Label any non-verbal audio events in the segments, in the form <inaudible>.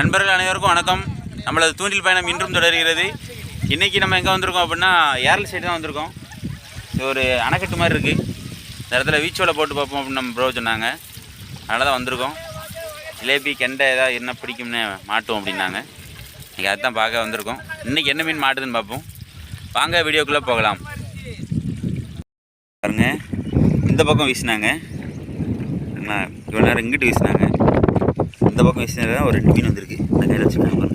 நண்பர்கள் அனைவருக்கும் வணக்கம். நம்மளது தூண்டில் பயணம் இன்றும் தொடர்கிறது. இன்றைக்கி நம்ம எங்கே வந்திருக்கோம் அப்படின்னா ஏரல் சைடு தான் வந்திருக்கோம். இது ஒரு அணைக்கட்டு மாதிரி இருக்குது இந்த இடத்துல வீச்சோலை போட்டு பார்ப்போம் அப்படின்னு நம்ம ப்ரோ சொன்னாங்க. அதனால தான் வந்திருக்கோம். ஜிலேபி கெண்டை ஏதாவது என்ன பிடிக்கும்னு மாட்டோம் அப்படின்னாங்க. இன்றைக்கி அதுதான் பார்க்க வந்திருக்கோம். இன்றைக்கி என்ன மீன் மாட்டுதுன்னு பார்ப்போம். வாங்க வீடியோக்குள்ளே போகலாம். பாருங்கள் இந்த பக்கம் வீசினாங்க. என்ன இவ்வளோ நேரம் இங்கிட்டு வீசினாங்க. இந்த பக்கம் வீசினது தான் ஒரு ரெண்டு மீன் வந்திருக்கு. இந்த கையில் வச்சுருக்காங்க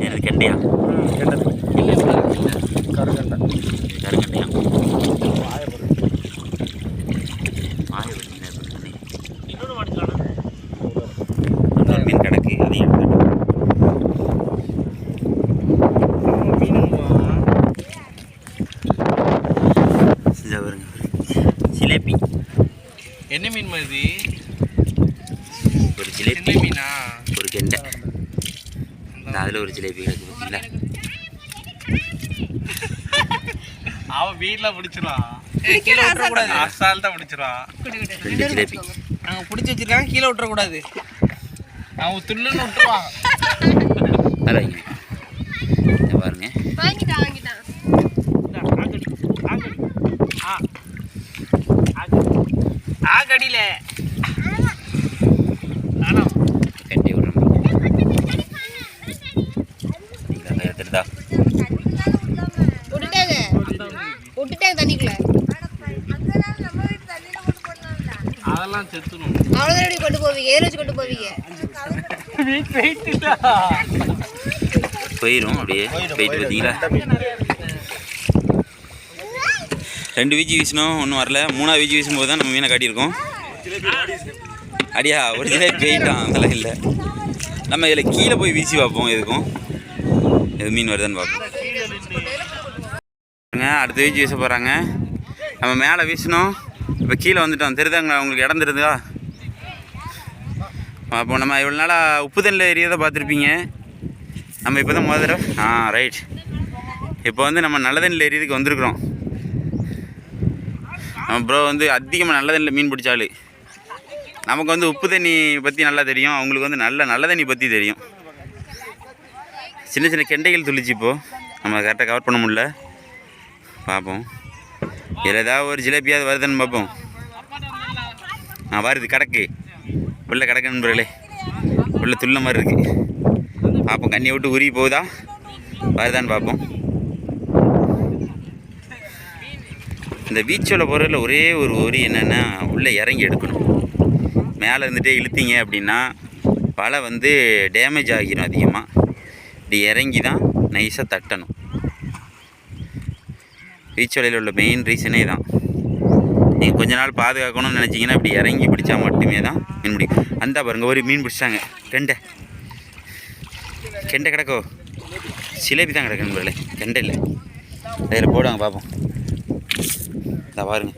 என்னது கெண்டையா? கருங்கண்டையா. இன்னொரு மீன் கிடக்கு அதையும் எடுத்துக்கிட்டு இதோ பாருங்க ஜிலேபி என்ன மீன் மாதிரி ஒரு ஜிலேபி. மீனா? ஒரு கெண்டை. அதில் ஒரு ஜிலேபி கிடக்கு பார்த்தீங்களா <laughs> அவன் வீட்டில் பிடிச்சிருவான் கீழே விட்டுறக்கூடாது. அசால்ட்டாக பிடிச்சிருவான் ரெண்டு ஜிலேபி. அவங்க பிடிச்சி வச்சிருக்காங்க கீழே விட்டுறக்கூடாது. அவன் துள்ளுன்னு விட்டுருவான் பாருங்க. வாங்கிட்டான் வாங்கிட்டான் ஆகடியில. கட்டி விடுறோம் எடுத்துருந்தா விட்டுட்டாங்க. விட்டுட்டாங்க தண்ணிக்குள்ள. அதெல்லாம் செத்துணும். அவ்வளோதான் எப்படி கொண்டு போவீங்க? வச்சு கொண்டு போவீங்க? போயிடும் அப்படியே. போயிட்டு பார்த்தீங்களா? ரெண்டு வீச்சு வீசினோம் ஒன்றும் வரல. மூணாவது வீச்சு வீசும்போது தான் நம்ம மீனை காட்டியிருக்கோம். அடியா ஒரு ஜிலேபி போயிட்டான் அதெல்லாம் இல்லை. நம்ம இதில் கீழே போய் வீசி பார்ப்போம் எதுக்கும். எது மீன் வருதுன்னு பார்ப்போம். அடுத்த வீச்சு வீச போகிறாங்க நம்ம மேலே வீசினோம். இப்போ கீழே வந்துட்டோம். தெரியுதாங்களா உங்களுக்கு இடம் தெரியுதா? அப்போ நம்ம இவ்வளோ நாளாக உப்பு தண்ணியில் எரியதை பார்த்துருப்பீங்க. நம்ம இப்போ தான் முதல்ல ஆ ரைட் இப்போ வந்து நம்ம நல்ல தண்ணியில் எரியதுக்கு வந்திருக்கிறோம். நம்ம ப்ரோ வந்து அதிகமாக நல்ல தண்ணியில் மீன் பிடிச்சாலு நமக்கு வந்து உப்பு தண்ணி பற்றி நல்லா தெரியும். அவங்களுக்கு வந்து நல்ல நல்ல தண்ணி பற்றி தெரியும். சின்ன சின்ன கெண்டைகள் துளிச்சு இப்போது நம்ம கரெக்டாக கவர் பண்ண முடில பார்ப்போம் இதில் ஏதாவது ஒரு ஜிலேபியாவது வருதுன்னு பார்ப்போம் ஆ வருது கிடக்கு. உள்ள கிடக்கு நண்பர்களே. உள்ள துள்ள மாதிரி இருக்குது பார்ப்போம் கண்ணியை விட்டு உருகி போகுதா? வருதான்னு பார்ப்போம் இந்த பீச்சோட போகிறதுல ஒரே ஒரு ஒரி என்னென்னா உள்ளே இறங்கி எடுக்கணும். மேலே இருந்துகிட்டே இழுத்தீங்க அப்படின்னா வலை வந்து டேமேஜ் ஆகிடும் அதிகமாக இப்படி இறங்கி தான் நைஸாக தட்டணும். பீச்சோலையில் உள்ள மெயின் ரீசனே தான் நீங்கள் கொஞ்ச நாள் பாதுகாக்கணும்னு நினச்சிங்கன்னா இப்படி இறங்கி பிடிச்சா மட்டுமே தான் மீன் பிடிக்கும். அந்த பாருங்க ஒரு மீன் பிடிச்சாங்க. கெண்டை. கெண்டை கிடக்கோ? சிலேபி தான் கிடக்கு நண்பர்களே கெண்டை இல்லை. அதில் போடுவாங்க பார்ப்போம். இதை பாருங்க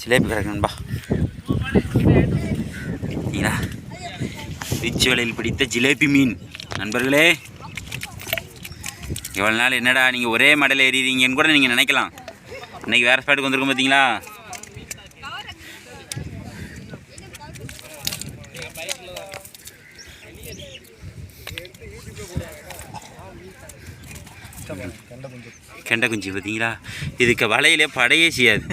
சிலேபி கிடக்கு நண்பா. நீங்களா பிச்சு வலையில் பிடித்த ஜிலேபி மீன். நண்பர்களே இவ்வளோ நாள் என்னடா நீங்கள் ஒரே மடல் ஏறிடுறீங்கன்னு கூட நீங்கள் நினைக்கலாம். இன்றைக்கி வேறு ஸ்பாட்டுக்கு வந்திருக்கோம் பார்த்தீங்களா கெண்டை குஞ்சு பார்த்தீங்களா? இதுக்கு வலையிலே படையே செய்யாது.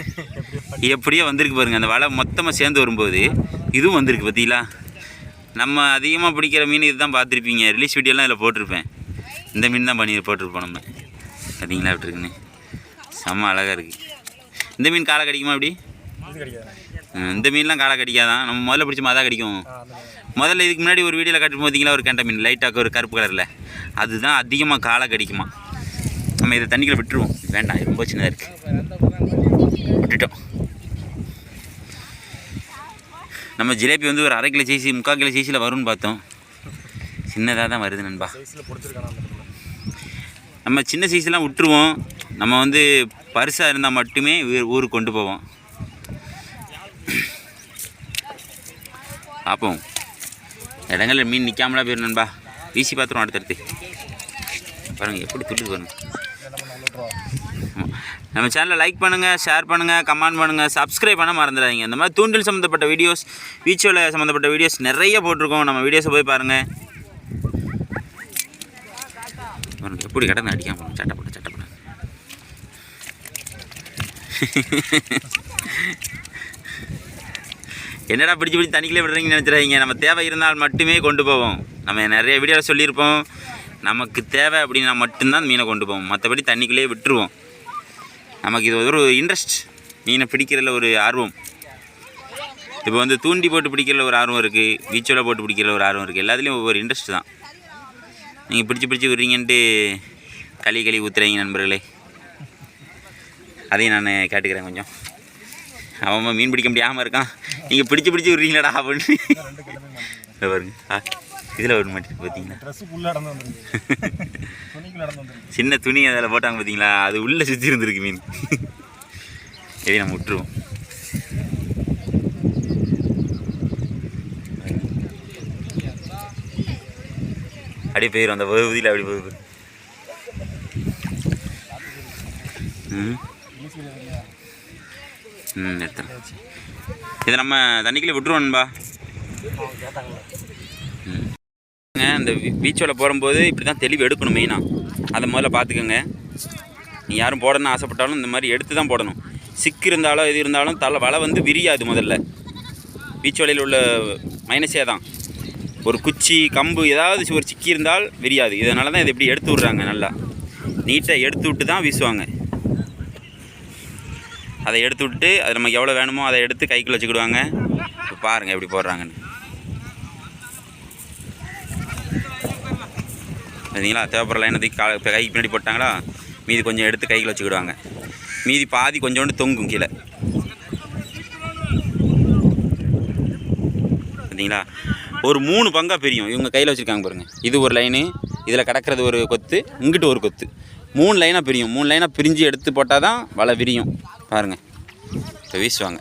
எப்படியோ வந்திருக்கு பாருங்கள் அந்த வலை மொத்தமாக சேர்ந்து வரும்போது இதுவும் வந்திருக்கு பார்த்தீங்களா? நம்ம அதிகமாக பிடிக்கிற மீன் இதுதான் பார்த்துருப்பீங்க. ரிலீஸ் வீடியோலாம் இதில் போட்டிருப்பேன். இந்த மீன் தான் பண்ணி போட்டிருப்போம் நம்ம. பார்த்தீங்களா அப்படி இருக்குன்னு? செம்ம அழகாக இருக்குது இந்த மீன் காலை கடிக்குமா அப்படி இந்த மீன்லாம் காலை கடிக்காதான் நம்ம முதல்ல பிடிச்ச மாதிரி தான் கடிக்கும். முதல்ல இதுக்கு முன்னாடி ஒரு வீடியோவில் காட்டும் பார்த்தீங்களா ஒரு கெண்டை மீன் லைட்டாக ஒரு கருப்பு கலரில் அதுதான் அதிகமாக காலை கடிக்குமா? நம்ம இதை தண்ணிக்குள்ள விட்டுருவோம். வேண்டாம் ரொம்ப சின்னதாக இருக்குது விட்டுட்டோம். நம்ம ஜிலேபி வந்து ஒரு அரை கிலோ சைஸ் முக்கால் கிலோ சைஸில் வரும்னு பார்த்தோம். சின்னதாக தான் வருது நண்பா. நம்ம சின்ன சைஸ்லாம் விட்டுருவோம். நம்ம வந்து பரிசாக இருந்தால் மட்டுமே ஊருக்கு கொண்டு போவோம். பார்ப்போம். இடங்களில் மீன் நிற்காமலா போயிடும் நண்பா. வீசி பார்த்துருவோம் அடுத்தடுத்து. பாருங்கள் எப்படி துள்ளுது பாருங்க. ஆமா. நம்ம சேனலை லைக் பண்ணுங்கள் ஷேர் பண்ணுங்கள் கமெண்ட் பண்ணுங்கள் சப்ஸ்கிரைப் பண்ண மறந்துடாதீங்க. இந்த மாதிரி தூண்டில் சம்மந்தப்பட்ட வீடியோஸ் வீச்சோவில் சம்மந்தப்பட்ட வீடியோஸ் நிறைய போட்டிருக்கோம். நம்ம வீடியோஸை போய் பாருங்கள் எப்படி கடந்து அடிக்காம போகணும்? சட்டப்பட சட்டப்பட என்னடா பிடிச்சி பிடிச்சி தண்ணிக்குள்ளே விடுறீங்கன்னு நினச்சிடாதீங்க. நம்ம தேவை இருந்தால் மட்டுமே கொண்டு போவோம். நம்ம நிறைய வீடியோவில் சொல்லியிருப்போம். நமக்கு தேவை அப்படின்னா மட்டும்தான் மீனை கொண்டு போவோம். மற்றபடி தண்ணிக்குள்ளேயே விட்டுருவோம். நமக்கு இது ஒரு இன்ட்ரெஸ்ட் மீனை பிடிக்கிறதுல ஒரு ஆர்வம். இப்போ வந்து தூண்டி போட்டு பிடிக்கிறதுல ஒரு ஆர்வம் இருக்குது பீச்சோட போட்டு பிடிக்கிறதுல ஒரு ஆர்வம் இருக்குது எல்லாத்துலேயும் ஒவ்வொரு இன்ட்ரெஸ்ட் தான். நீங்கள் பிடிச்சி பிடிச்சி விடுறீங்கன்ட்டு களி களி ஊற்றுறீங்க நண்பர்களே. அதையும் நான் கேட்டுக்கிறேன் கொஞ்சம். அவன் மீன் பிடிக்க முடியாமல் இருக்கான். நீங்கள் பிடிச்சி பிடிச்சி விடுறீங்களாடா அப்படின்னு. பாருங்க. ஆ. இதில் ஒரு மாட்டேன் பார்த்தீங்களா நடந்து வந்துருக்கு. சின்ன துணி அதில் போட்டாங்க பார்த்தீங்களா அது உள்ளே சுற்றி இருந்திருக்கு மீன். இதை நம்ம விட்டுருவோம். அப்படியே போயிடும் அந்த பகுதியில் அப்படி போகுது. ம். ம் எடுத்துறேன் இதை நம்ம தண்ணிக்குள்ளே விட்டுருவோன்பா ம் இந்த பீச்சோட போகும்போது இப்படி தான் தெளிவு எடுக்கணும் மெயினாக அதை முதல்ல பார்த்துக்கோங்க நீ யாரும் போடணும்னு ஆசைப்பட்டாலும் இந்த மாதிரி எடுத்து தான் போடணும். சிக்கு இருந்தாலும் இது இருந்தாலும் தலை வலை வந்து விரியாது முதல்ல. பீச் வலையில் உள்ள மைனஸே தான். ஒரு குச்சி கம்பு ஏதாவது ஒரு சிக்கி இருந்தால் விரியாது. இதனால தான் இதை இப்படி எடுத்து விட்றாங்க நல்லா. நீட்டாக எடுத்து விட்டு தான் வீசுவாங்க. அதை எடுத்து விட்டு அது நமக்கு எவ்வளோ வேணுமோ அதை எடுத்து கைக்குள்ளே வச்சுக்கிடுவாங்க. பாருங்கள் எப்படி போடுறாங்கன்னு. பார்த்தீங்களா? தேவைப்படுற லைனத்துக்கு கா கைக்கு பின்னாடி போட்டாங்களா? மீதி கொஞ்சம் எடுத்து கையில் வச்சுக்கிடுவாங்க. மீதி பாதி கொஞ்சோண்டு தொங்கும் கீழே. பார்த்தீங்களா? ஒரு மூணு பங்காக பிரியும். இவங்க கையில் வச்சுருக்காங்க பாருங்கள் இது ஒரு லைனு இதில் கிடக்கிறது ஒரு கொத்து இங்கிட்டு ஒரு கொத்து. மூணு லைனாக பிரியும். மூணு லைனாக பிரிஞ்சு எடுத்து போட்டால் தான் வலை விரியும். பாருங்கள் இப்போ வீசுவாங்க.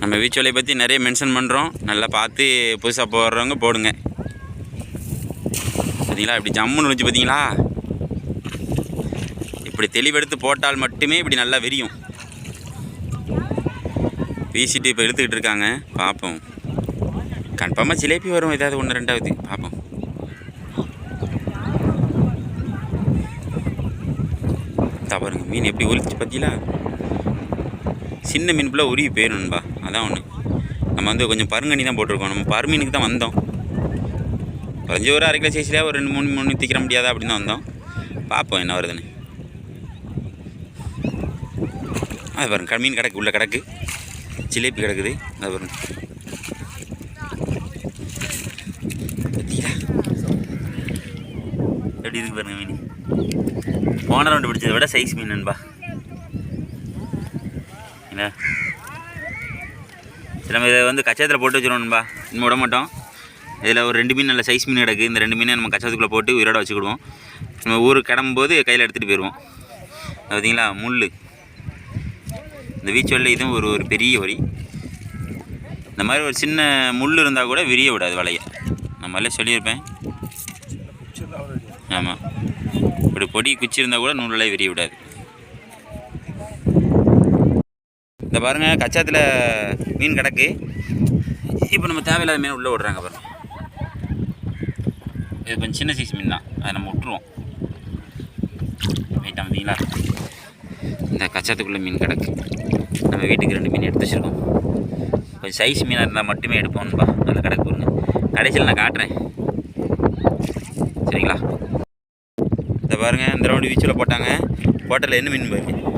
நம்ம வீச்சோலை பற்றி நிறைய மென்ஷன் பண்ணுறோம் நல்லா பார்த்து புதுசாக போடுறவங்க போடுங்க. பார்த்தீங்களா இப்படி ஜம்முன்னு இருந்துச்சு பார்த்தீங்களா இப்படி தெளிவெடுத்து போட்டால் மட்டுமே இப்படி நல்லா விரியும். வீசிட்டு இப்போ எடுத்துக்கிட்டு இருக்காங்க. பார்ப்போம் கன்ஃபார்மாக ஜிலேபி வரும். ஏதாவது ஒன்று ரெண்டாவது. பார்ப்போம் தவறுங்க மீன் எப்படி உரிச்சு பார்த்தீங்களா சின்ன மீன் ஃபுல்லாக உருவி போயிடணும்பா அதான் ஒன்று நம்ம வந்து கொஞ்சம் பருங்கண்ணி தான் போட்டிருக்கோம். நம்ம பருமீனுக்கு தான் வந்தோம். குறைஞ்சி ஒரு அரை கிலோ சைஸ்லேயே ஒரு ரெண்டு மூணு மூணு தீக்கிற முடியாதா அப்படின்னு தான் வந்தோம். பார்ப்போம் என்ன வருதுன்னு. அது பாருங்க மீன் கிடக்கு உள்ள கிடக்கு. ஜிலேபி கிடக்குது. அது பாருங்க. எப்படி இருக்கு பாருங்க மீன்? போன ரவுண்டு பிடிச்சதை விட சைஸ் மீன் நண்பா. என்ன? நம்ம இதை வந்து கச்சத்தில் போட்டு வச்சுருவோம்பா இன்னும் விட மாட்டோம். இதில் ஒரு ரெண்டு மீன் நல்ல சைஸ் மீன் கிடக்கு. இந்த ரெண்டு மீனை நம்ம கச்சத்துக்குள்ளே போட்டு உயிரோட வச்சுக்கிடுவோம். நம்ம ஊருக்கு கிளம்பும்போது கையில் எடுத்துகிட்டு போயிடுவோம். பார்த்தீங்களா? முள் இந்த வீச்சொல்ல இதுவும் ஒரு ஒரு பெரிய வரி. இந்த மாதிரி ஒரு சின்ன முள் இருந்தால் கூட விரிய விடாது வலையை. நான் முதல்ல சொல்லியிருப்பேன். ஆமாம் இப்படி பொடி குச்சி இருந்தால் கூட நூலில் விரிய விடாது. இந்த பாருங்கள் கச்சாத்தில் மீன் கிடக்கு. இப்போ நம்ம தேவையில்லாத மீன் உள்ளே விடுறாங்க பாருங்கள் இது கொஞ்சம் சின்ன சைஸ் மீன் தான். அதை நம்ம விட்டுருவோம். வெயிட்டாக வந்தீங்களா இந்த கச்சாத்துக்குள்ளே மீன் கிடக்கு. நம்ம வீட்டுக்கு ரெண்டு மீன் எடுத்து வச்சுருக்கோம். கொஞ்சம் சைஸ் மீனாக இருந்தால் மட்டுமே எடுப்போம்ப்பா அதில் கிடக்கு பாருங்க. கடைசியில் நான் காட்டுறேன். சரிங்களா? இந்த பாருங்கள் இந்த ரவுண்டு வீச்சில் போட்டாங்க. போட்டலில் என்ன மீன் பாருங்க.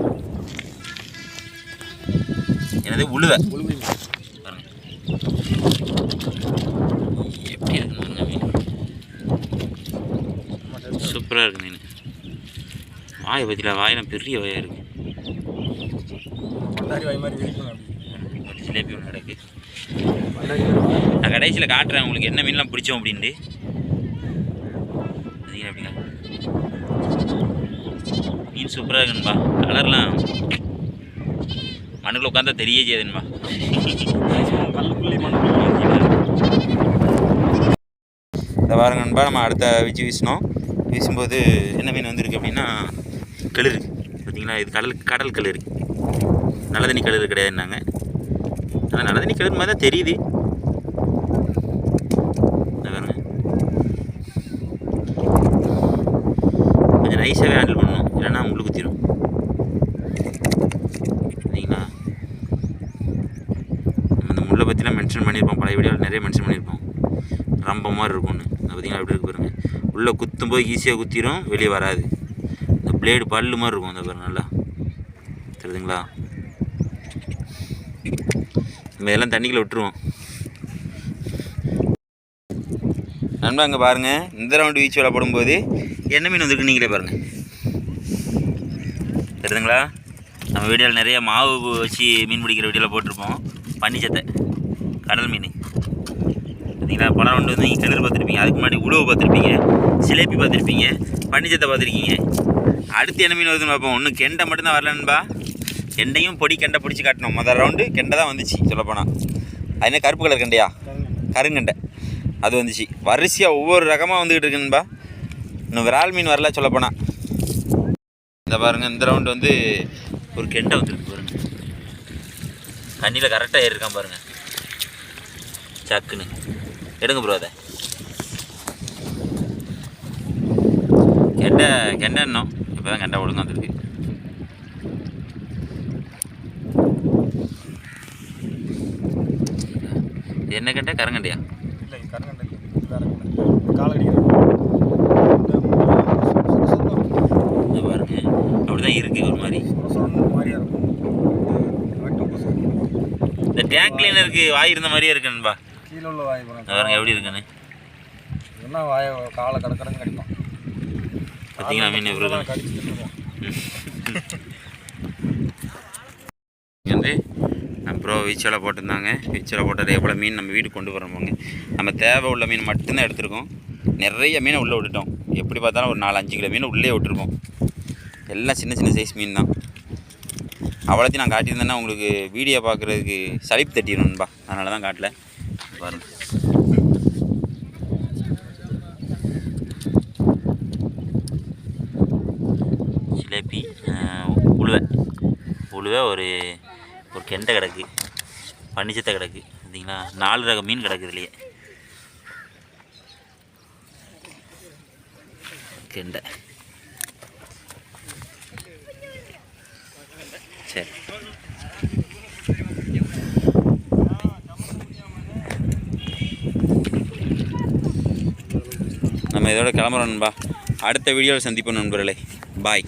எனது உழுவை பாருங்க எப்படி இருக்கு பாருங்க மீன். சூப்பராக இருக்கு மீன். வாயை பற்றில வாயெல்லாம் பெரிய வாயாக இருக்குது ஜிலேபி ஒன்று கிடக்கு. நான் கடைசியில் காட்டுறேன் உங்களுக்கு என்ன மீன்லாம் பிடிச்சோம் அப்படின்ட்டு. மீன் சூப்பராக இருக்குன்பா. கலர்லாம் உட்காந்தா தெரிய செய்யுதுமா. கல்லுக்குள்ளே இந்த வாரம் நண்பா நம்ம அடுத்த வீச்சு வீசினோம். வீசும்போது என்ன மீன் வந்திருக்கு அப்படின்னா கிளிரு. பார்த்தீங்களா? இது கடல் கடல் கிளிரு. நல்ல தண்ணி கிளிரு கிடையாதுன்னாங்க. ஆனால் நல்ல தண்ணி மாதிரி தான் தெரியுது. கொஞ்சம் நைஸாகவே ஹேண்டில் பண்ணணும். இல்லைன்னா முள்ளு குத்திடும் சரிங்களா நம்ம இந்த முள்ளை பற்றிலாம் மென்ஷன் பண்ணியிருப்போம் பழைய வீடியோவில் நிறைய மென்ஷன் பண்ணியிருப்போம். ரம்ப மாதிரி இருக்கும்னு அது பார்த்தீங்களா எப்படி இருக்கு பாருங்கள் உள்ளே குத்தும் போது ஈஸியாக குத்திரும் வெளியே வராது. இந்த பிளேடு பல்லு மாதிரி இருக்கும் அந்த பாருங்க நல்லா. தெரியுதுங்களா? நம்ம இதெல்லாம் தண்ணிக்குள்ளே விட்டுருவோம். நண்பா அங்கே பாருங்கள் இந்த ரவுண்டு வீச்சு விளையாடும் என்ன மீன் வந்திருக்கு நீங்களே பாருங்கள் தெரியுதுங்களா? நம்ம வீடியோவில் நிறைய மாவு வச்சு மீன் பிடிக்கிற வீடியோவில் போட்டிருப்போம். பன்னிச்சத்தை கடல் மீன். பார்த்தீங்களா படம் ஒன்று வந்து நீங்கள் கிணறு பார்த்துருப்பீங்க. அதுக்கு முன்னாடி உழுவை பார்த்துருப்பீங்க. சிலேபி பார்த்துருப்பீங்க. பன்னிச்சத்தை பார்த்துருக்கீங்க. அடுத்து என்ன மீன் வருதுன்னு பார்ப்போம். ஒன்று கெண்டை மட்டும்தான் வரலன்பா கெண்டையும் பொடி கெண்டை பிடிச்சி காட்டணும். முதல் ரவுண்டு கெண்டை தான் வந்துச்சு சொல்லப்போனால் அது என்ன கருப்பு கலர் கெண்டையா? கருங்கெண்டை. அது வந்துச்சு. வரிசையாக ஒவ்வொரு ரகமாக வந்துக்கிட்டு இருக்குன்பா இன்னும் விரால் மீன் வரல சொல்லப்போனால் இந்த பாருங்கள் இந்த ரவுண்டு வந்து ஒரு கெண்டை வந்துருக்கு பாருங்கள் தண்ணியில் கரெக்டாக ஏறிருக்கான் பாருங்கள் சக்குன்னு. எடுங்க ப்ரோ அதை. கெண்டை கெண்டை இன்னும் இப்போ தான் கெண்டை ஒழுங்கா வந்துருக்கு. என்ன கெண்டை? கருங்கண்டையா? இல்லை கரங்கண்டை வேற காலை அடிக்கிறேன் இந்த பாருங்க. அப்படி தான் இருக்குது ஒரு மாதிரி இந்த டேங்க் கிளீனருக்கு வாய் இருந்த மாதிரியே இருக்குன்பா கீழே உள்ள வாய் பாருங்க எப்படி இருக்குன்னு. என்ன வாய காலை கடை கடந்து கடிப்பான் பார்த்தீங்களா மீன் எப்படி இங்கே வந்து அப்புறம் வீச்சலை போட்டிருந்தாங்க. வீச்சலை போட்டது எவ்வளோ மீன் நம்ம வீட்டுக்கு கொண்டு வரோங்க நம்ம தேவை உள்ள மீன் மட்டும்தான் எடுத்திருக்கோம். நிறைய மீனை உள்ளே விட்டுட்டோம். எப்படி பார்த்தாலும் ஒரு நாலு அஞ்சு கிலோ மீன் உள்ளே விட்டுருப்போம் எல்லாம் சின்ன சின்ன சைஸ் மீன் தான். அவ்வளோத்தையும் நான் காட்டியிருந்தேன்னா உங்களுக்கு வீடியோ பார்க்குறதுக்கு சலிப்பு தட்டிடணும்பா அதனால தான் காட்டல. பாருங்க. ஜிலேபி உழுவை. உழுவை ஒரு ஒரு கெண்டை கிடக்கு. பன்னிச்சத்தை கிடக்கு பார்த்தீங்களா நாலு ரக மீன் கிடக்கு இதுலையே. கெண்டை. சரி. நம்ம இதோட கிளம்புறோம் நண்பா. அடுத்த வீடியோவில் சந்திப்போம் நண்பர்களே. பாய்